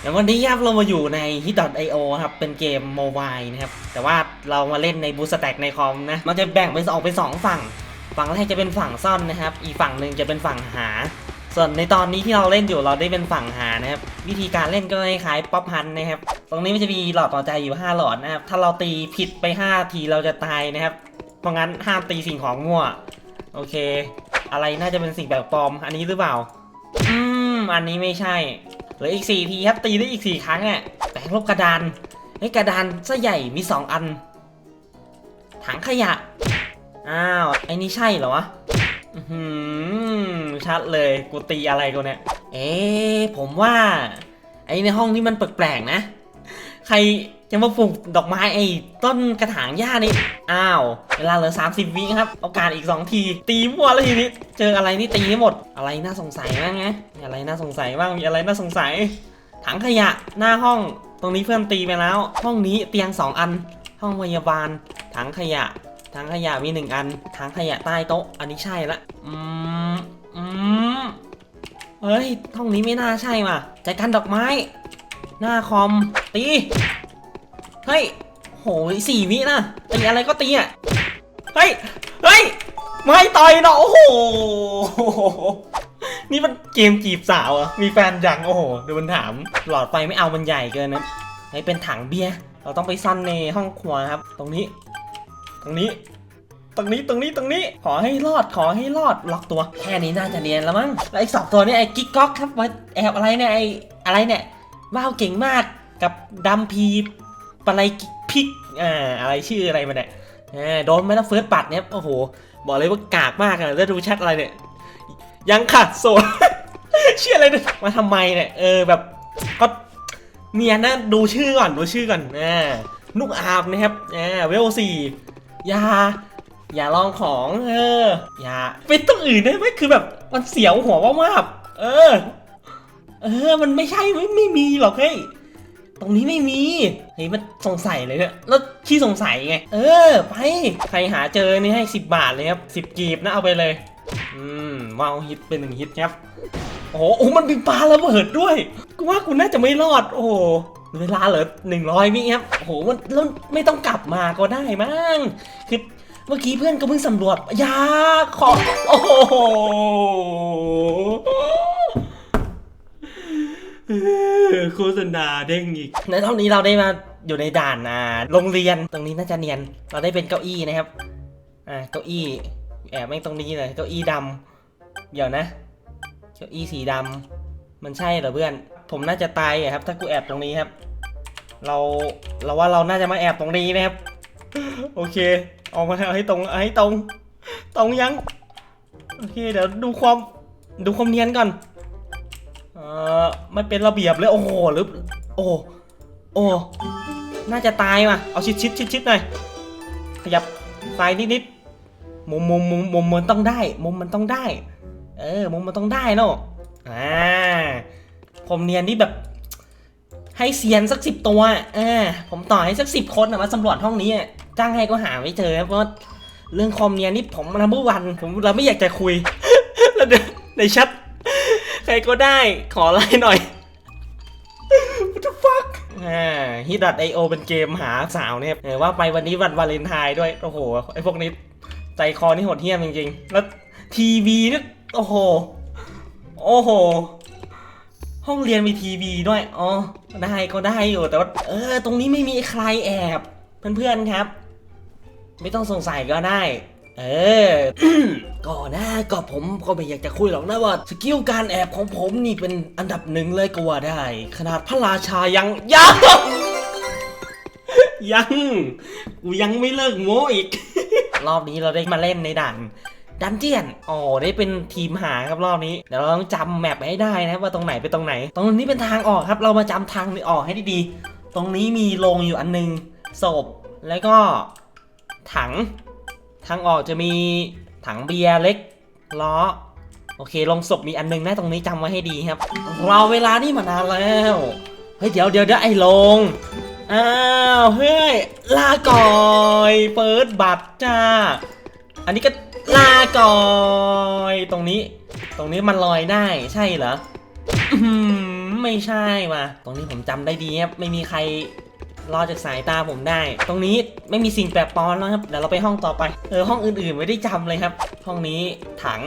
อย่างวันนี้ครับเรามาอยู่ใน hit.io ครับ เป็นเกมโมบายนะครับ แต่ว่าเรามาเล่นในบูสแต็กในคอมนะ มันจะแบ่งเป็นออกเป็นสองฝั่ง ฝั่งแรกจะเป็นฝั่งซ่อนนะครับ อีกฝั่งหนึ่งจะเป็นฝั่งหา ส่วนในตอนนี้ที่เราเล่นอยู่เราได้เป็นฝั่งหานะครับ วิธีการเล่นก็คล้ายๆป๊อปฮันนะครับ ตรงนี้มันจะมีหลอดต่อใจอยู่ 5 หลอดนะครับ ถ้าเราตีผิดไป 5 ทีเราจะตายนะครับ เพราะงั้นห้ามตีสิ่งของมั่ว โอเค อะไรน่าจะเป็นสิ่งแปลกปลอม อันนี้หรือเปล่า อืม อันนี้ไม่ใช่ เหลืออีก4ทีครับตีได้อีก4ครั้งอะแปลงลบกระดานเฮ้ยกระดานซะใหญ่มี2อัน ถังขยะ อ้าวไอ้นี่ใช่เหรอวะอื้อหือชัดเลยกูตีอะไรกูเนี่ย เอ๊ผมว่า ไอ้ในห้องนี้มันแปลกๆนะ ใครจะมาปลูกดอกไม้ไอ้ต้นกระถางหญ้านี่ อ้าว เวลาเหลือ 30 วิครับ โอกาสอีก 2 ที ตีมั่วแล้วทีนี้ เจออะไรนี่ตีให้หมด อะไรน่าสงสัยบ้างไงมีอะไรน่าสงสัยบ้าง มีอะไรน่าสงสัย ถังขยะหน้าห้อง ตรงนี้เพื่อนตีไปแล้ว ห้องนี้เตียง 2 อัน ห้องพยาบาล ถังขยะ ถังขยะมีหนึ่งอัน ถังขยะใต้โต๊ะ อันนี้ใช่ละ อืม อืม เฮ้ย ห้องนี้ไม่น่าใช่ว่ะจัดการดอกไม้ หน้าคอม ตี เฮ้ย โหสี่วินะตีอะไรก็ตีอะ เฮ้ย เฮ้ย ไม่ต่อยเนาะโอ้โห นี่มันเกมจีบสาวอะมีแฟนยังโอ้โห ดูมันถาม หลอดไฟไม่เอามันใหญ่เกินนะเฮ้เป็นถังเบียร์ เราต้องไปซ่อนในห้องครัวครับ ตรงนี้ ตรงนี้ตรงนี้ตรงนี้ตรงนี้ขอให้รอดขอให้รอดล็อกตัวแค่นี้น่าจะเนียนแล้วมั้งแล้วไอ้สองตัวนี้ไอ้กิ๊กก๊อกครับมาแอบอะไรเนี่ยไอ้อะไรเนี่ย ว้าวเก่งมากกับดัมพีปะไรพิกอ่าอะไรชื่ออะไรมาเนี่ยโดนไม่ต้องเฟิร์สปัดเนี่ยโอ้โห บอกเลยว่ากากมากอะแล้วดูแชทอะไรเนี่ย ยังขาดโซนเชื่ออะไรเนี่ยมาทำไมเนี่ยเออแบบก็เนียนนะดูชื่อก่อนดูชื่อก่อนอ่านุกอาบนะครับอ่าเวลสี่ยาอย่าลองของ เออ อย่าเป็นต้องอื่นได้ไหมคือแบบมันเสียวหัวว่ามากๆเออ เออ มันไม่ใช่ไม่ไม่มีหรอกเฮ้ย ตรงนี้ไม่มี เฮ้ย มันสงสัยเลยเนี่ย แล้วขี้สงสัยไง เออ ไป ใครหาเจอนี่ให้ 10 บาทเลยครับ 10 กีบนะเอาไปเลย อืมว้าวฮิตเป็นหนึ่งฮิตครับ โอ้โหโอ้มันมีปลาระเบิดด้วย กูว่ากูน่าจะไม่รอด โอ้โหเวลาเหลือหนึ่งร้อยวิครับ โอ้โห มันแล้วไม่ต้องกลับมาก็ได้มั้ง คือเมื่อกี้เพื่อนก็เพิ่งสำรวจยาขอ โอ้โห เออ โฆษณาเด้งอีกในรอบนี้เราได้มาอยู่ในด่านอ่าโรงเรียนตรงนี้น่าจะเนียน เราได้เป็นเก้าอี้นะครับอ่าเก้าอี้แอบแม่งตรงนี้เลยเก้าอี้ดำเดี๋ยวนะเก้าอี้สีดำมันใช่เหรอเพื่อน ผมน่าจะตายอะครับ ถ้ากูแอบตรงนี้ครับ เราเราว่าเราน่าจะมาแอบตรงนี้นะครับ โอเคออกมาเอาให้ตรงเอาให้ตรง ตรงยังโอเคเดี๋ยวดูความดูความเนียนก่อน ออไม่เป็นระเบียบเลยโอ้โหหรือโอ้โอ้น่าจะตายว่ะเอาชิดชิดชิดชิดหน่อยขยับซ้ายนิดนิดมุมมุมมุมมุมมันต้องได้ มุมมันต้องได้ เออ มุมมันต้องได้เนอะอ่าผมเนียนนี่แบบให้เซียนสักสิบตัวอ่าผมต่อให้สักสิบคนมาสำรวจห้องนี้จ้างให้ก็หาไม่เจอเพราะเรื่องคอมเนียนนี่ผมนัมเบอวัน ผมเราไม่อยากจะคุยแล้วเดี๋ยวในแชัด ใครก็ได้ขอไลน์หน่อย What the fuck อ่า hit.io เป็นเกมหาสาวเนี่ยว่าไปวันนี้วันวาเลนไทน์ด้วย โอ้โห ไอพวกนี้ใจคอนี่โหดเหี้ยมจริงๆ แล้วทีวีนี่โอ้โห โอ้โห ห้องเรียนมีทีวีด้วย อ๋อ ได้ก็ได้อยู่ แต่ว่าเออ ตรงนี้ไม่มีใครแอบ เพื่อนๆครับ ไม่ต้องสงสัยก็ได้ เออก็นะก็ผมก็ไม่อยากจะคุยหรอกนะว่าสกิลการแอบของผมนี่เป็นอันดับหนึ่งเลยก็ว่าได้ ขนาดพระราชายังยังยังกูยังไม่เลิกโม้อีก รอบนี้เราได้มาเล่นในด่านดันเจียน อ๋อ ได้เป็นทีมหาครับรอบนี้ เดี๋ยวเราต้องจำแมปให้ได้นะว่าตรงไหนเป็นตรงไหน ตรงนี้เป็นทางออกครับ เรามาจำทางออกให้ดีๆ ตรงนี้มีโรงอยู่อันหนึง ศพ แล้วก็ถัง ทางออกจะมีถังเบียร์เล็กล้อโอเคลงศพมีอันหนึงนะตรงนี้จำไว้ให้ดีครับเราเวลานี่มานานแล้วเฮ้ยเดี๋ยวเดี๋ยวเดี๋ยวไอ้ลงอ้าวเฮ้ยลาก่อยเปิดบัตรจ้า อันนี้ก็ลาก่อยตรงนี้ ตรงนี้มันลอยได้ใช่เหรอไม่ใช่ว่ะตรงนี้ผมจำได้ดีครับไม่มีใคร รอจากสายตาผมได้ ตรงนี้ไม่มีสิ่งแปลกปลอมแล้วครับเดี๋ยวเราไปห้องต่อไปเออห้องอื่นๆไม่ได้จำเลยครับ ห้องนี้ถัง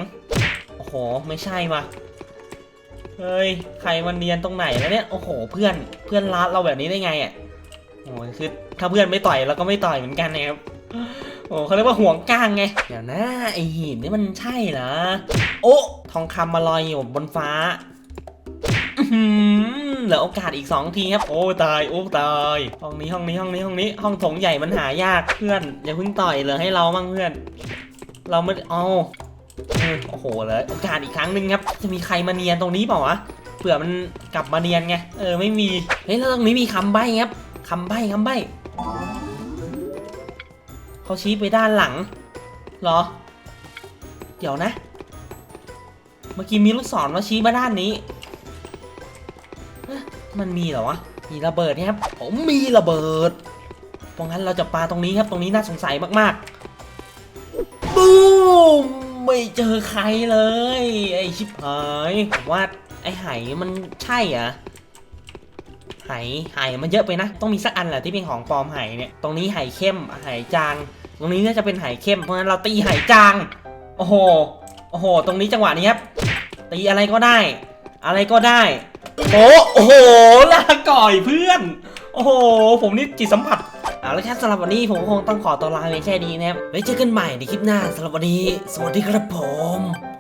โอ้โหไม่ใช่ว่ะเฮ้ยใครมันเนียนตรงไหนแล้วเนี่ยโอ้โหเพื่อนเพื่อนรัดเราแบบนี้ได้ไงอะโอ้คือถ้าเพื่อนไม่ต่อยเราก็ไม่ต่อยเหมือนกันนะครับโอ้เขาเรียกว่าห่วงก้างไงเดี๋ยวนะไอหินนี่มันใช่เหรอโอ้ทองคำมาลอยอยู่บนฟ้าอื เหลือโอกาสอีกสองทีครับ โอ้ตายโอ้ตาย ห้องนี้ห้องนี้ห้องนี้ห้องนี้ ห้องโถงใหญ่มันหายากเพื่อน อย่าเพิ่งต่อยเลยให้เรามั่งเพื่อน เราไม่เอาโอ้โหเลยโอกาสอีกครั้งหนึ่งครับ จะมีใครมาเนียนตรงนี้เปล่าวะเผื่อมันกลับมาเนียนไง เออไม่มี เฮ้ยแล้วตรงนี้มีคำใบ้ครับคำใบ้คำใบ้เขาชี้ไปด้านหลังเหรอ เดี๋ยวนะ เมื่อกี้มีลูกศรมาชี้มาด้านนี้ มันมีเหรอวะ มีระเบิดเนี่ยครับ ผมมีระเบิด เพราะงั้นเราจะปาตรงนี้ครับ ตรงนี้น่าสงสัยมากๆ บูมไม่เจอใครเลย ไอชิบหายว่าไอไหมันใช่เหรอะไหไหมันเยอะไปนะ ต้องมีสักอันแหละที่เป็นของปลอมไหเนี่ย ตรงนี้ไหเข้มไหจาง ตรงนี้น่าจะเป็นไหเข้ม เพราะงั้นเราตีไหจาง โอ้โห โอ้โห ตรงนี้จังหวะนี้ครับ ตีอะไรก็ได้ อะไรก็ได้ โอ้โอ้โหลาก่อยเพื่อน โอ้โห ผมนี่จิตสัมผัสเอาละครับสำหรับวันนี้ผมก็คงต้องขอตัวลาไปแค่นี้นะครับไว้เจอกันใหม่ในคลิปหน้าสำหรับวันนี้ สวัสดีครับผม